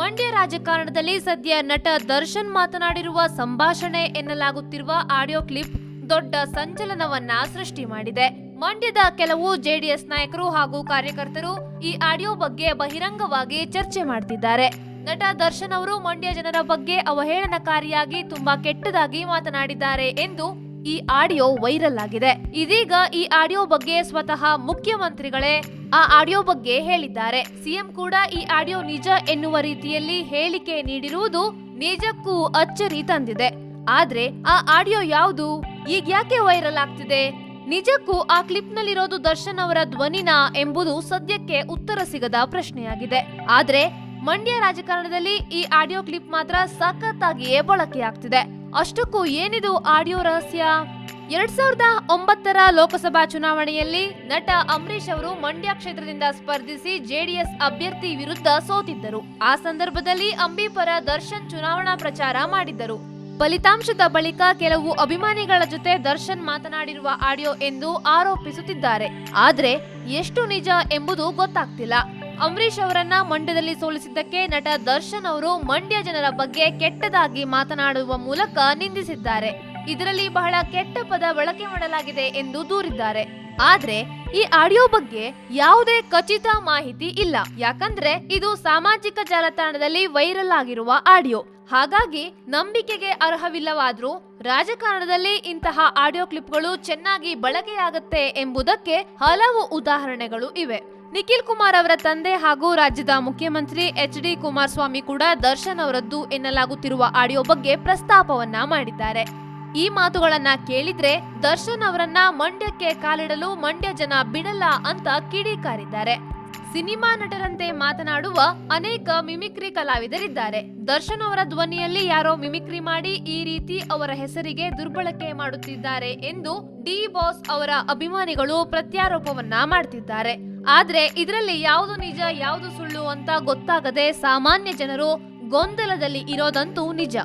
ಮಂಡ್ಯ ರಾಜಕಾರಣದಲ್ಲಿ ಸದ್ಯ ನಟ ದರ್ಶನ್ ಮಾತನಾಡಿರುವ ಸಂಭಾಷಣೆ ಎನ್ನಲಾಗುತ್ತಿರುವ ಆಡಿಯೋ ಕ್ಲಿಪ್ ದೊಡ್ಡ ಸಂಚಲನವನ್ನ ಸೃಷ್ಟಿ ಮಾಡಿದೆ. ಮಂಡ್ಯದ ಕೆಲವು ಜೆಡಿಎಸ್ ನಾಯಕರು ಹಾಗೂ ಕಾರ್ಯಕರ್ತರು ಈ ಆಡಿಯೋ ಬಗ್ಗೆ ಬಹಿರಂಗವಾಗಿ ಚರ್ಚೆ ಮಾಡ್ತಿದ್ದಾರೆ. ನಟ ದರ್ಶನ್ ಅವರು ಮಂಡ್ಯ ಜನರ ಬಗ್ಗೆ ಅವಹೇಳನಕಾರಿಯಾಗಿ ತುಂಬಾ ಕೆಟ್ಟದಾಗಿ ಮಾತನಾಡಿದ್ದಾರೆ ಎಂದು ಈ ಆಡಿಯೋ ವೈರಲ್ ಆಗಿದೆ. ಇದೀಗ ಈ ಆಡಿಯೋ ಬಗ್ಗೆ ಸ್ವತಃ ಮುಖ್ಯಮಂತ್ರಿಗಳೇ ಆ ಆಡಿಯೋ ಬಗ್ಗೆ ಹೇಳಿದ್ದಾರೆ. ಸಿಎಂ ಕೂಡ ಈ ಆಡಿಯೋ ನಿಜ ಎನ್ನುವ ರೀತಿಯಲ್ಲಿ ಹೇಳಿಕೆ ನೀಡಿರುವುದು ನಿಜಕ್ಕೂ ಅಚ್ಚರಿ ತಂದಿದೆ. ಆದ್ರೆ ಆ ಆಡಿಯೋ ಯಾವುದು? ಈಗ ಯಾಕೆ ವೈರಲ್ ಆಗ್ತಿದೆ? ನಿಜಕ್ಕೂ ಆ ಕ್ಲಿಪ್ ನಲ್ಲಿರೋದು ದರ್ಶನ್ ಅವರ ಧ್ವನಿನ ಎಂಬುದು ಸದ್ಯಕ್ಕೆ ಉತ್ತರ ಸಿಗದ ಪ್ರಶ್ನೆಯಾಗಿದೆ. ಆದ್ರೆ ಮಂಡ್ಯ ರಾಜಕಾರಣದಲ್ಲಿ ಈ ಆಡಿಯೋ ಕ್ಲಿಪ್ ಮಾತ್ರ ಸಖತ್ತಾಗಿಯೇ ಬಳಕೆಯಾಗ್ತಿದೆ. ಅಷ್ಟಕ್ಕೂ ಏನಿದು ಆಡಿಯೋ ರಹಸ್ಯ? ಎರಡ್ ಸಾವಿರದ ಒಂಬತ್ತರ ಲೋಕಸಭಾ ಚುನಾವಣೆಯಲ್ಲಿ ನಟ ಅಂಬರೀಶ್ ಅವರು ಮಂಡ್ಯ ಕ್ಷೇತ್ರದಿಂದ ಸ್ಪರ್ಧಿಸಿ ಜೆಡಿಎಸ್ ಅಭ್ಯರ್ಥಿ ವಿರುದ್ಧ ಸೋತಿದ್ದರು. ಆ ಸಂದರ್ಭದಲ್ಲಿ ಅಂಬಿ ಪರ ದರ್ಶನ್ ಚುನಾವಣಾ ಪ್ರಚಾರ ಮಾಡಿದ್ದರು. ಫಲಿತಾಂಶದ ಬಳಿಕ ಕೆಲವು ಅಭಿಮಾನಿಗಳ ಜೊತೆ ದರ್ಶನ್ ಮಾತನಾಡಿರುವ ಆಡಿಯೋ ಎಂದು ಆರೋಪಿಸುತ್ತಿದ್ದಾರೆ. ಆದರೆ ಎಷ್ಟು ನಿಜ ಎಂಬುದು ಗೊತ್ತಾಗ್ತಿಲ್ಲ. ಅಂಬರೀಶ್ ಅವರನ್ನ ಮಂಡ್ಯದಲ್ಲಿ ಸೋಲಿಸಿದ್ದಕ್ಕೆ ನಟ ದರ್ಶನ್ ಅವರು ಮಂಡ್ಯ ಜನರ ಬಗ್ಗೆ ಕೆಟ್ಟದಾಗಿ ಮಾತನಾಡುವ ಮೂಲಕ ನಿಂದಿಸಿದ್ದಾರೆ. ಇದರಲ್ಲಿ ಬಹಳ ಕೆಟ್ಟ ಪದ ಬಳಕೆ ಮಾಡಲಾಗಿದೆ ಎಂದು ದೂರಿದ್ದಾರೆ. ಆದ್ರೆ ಈ ಆಡಿಯೋ ಬಗ್ಗೆ ಯಾವುದೇ ಖಚಿತ ಮಾಹಿತಿ ಇಲ್ಲ. ಯಾಕಂದ್ರೆ ಇದು ಸಾಮಾಜಿಕ ಜಾಲತಾಣದಲ್ಲಿ ವೈರಲ್ ಆಗಿರುವ ಆಡಿಯೋ. ಹಾಗಾಗಿ ನಂಬಿಕೆಗೆ ಅರ್ಹವಿಲ್ಲವಾದ್ರೂ ರಾಜಕಾರಣದಲ್ಲಿ ಇಂತಹ ಆಡಿಯೋ ಕ್ಲಿಪ್ಗಳು ಚೆನ್ನಾಗಿ ಬಳಕೆಯಾಗುತ್ತೆ ಎಂಬುದಕ್ಕೆ ಹಲವು ಉದಾಹರಣೆಗಳು ಇವೆ. ನಿಖಿಲ್ ಕುಮಾರ್ ಅವರ ತಂದೆ ಹಾಗೂ ರಾಜ್ಯದ ಮುಖ್ಯಮಂತ್ರಿ ಎಚ್ ಡಿ ಕುಮಾರಸ್ವಾಮಿ ಕೂಡ ದರ್ಶನ್ ಅವರದ್ದು ಎನ್ನಲಾಗುತ್ತಿರುವ ಆಡಿಯೋ ಬಗ್ಗೆ ಪ್ರಸ್ತಾಪವನ್ನ ಮಾಡಿದ್ದಾರೆ. ಈ ಮಾತುಗಳನ್ನ ಕೇಳಿದ್ರೆ ದರ್ಶನ್ ಅವರನ್ನ ಮಂಡ್ಯಕ್ಕೆ ಕಾಲಿಡಲು ಮಂಡ್ಯ ಜನ ಬಿಡಲ್ಲ ಅಂತ ಕಿಡಿಕಾರಿದ್ದಾರೆ. ಸಿನಿಮಾ ನಟರಂತೆ ಮಾತನಾಡುವ ಅನೇಕ ಮಿಮಿಕ್ರಿ ಕಲಾವಿದರಿದ್ದಾರೆ. ದರ್ಶನ್ ಅವರ ಧ್ವನಿಯಲ್ಲಿ ಯಾರೋ ಮಿಮಿಕ್ರಿ ಮಾಡಿ ಈ ರೀತಿ ಅವರ ಹೆಸರಿಗೆ ದುರ್ಬಳಕೆ ಮಾಡುತ್ತಿದ್ದಾರೆ ಎಂದು ಡಿ ಬಾಸ್ ಅವರ ಅಭಿಮಾನಿಗಳು ಪ್ರತ್ಯಾರೋಪವನ್ನ ಮಾಡ್ತಿದ್ದಾರೆ. ಆದ್ರೆ ಇದರಲ್ಲಿ ಯಾವುದು ನಿಜ ಯಾವುದು ಸುಳ್ಳು ಅಂತ ಗೊತ್ತಾಗದೆ ಸಾಮಾನ್ಯ ಜನರು ಗೊಂದಲದಲ್ಲಿ ಇರೋದಂತೂ ನಿಜ.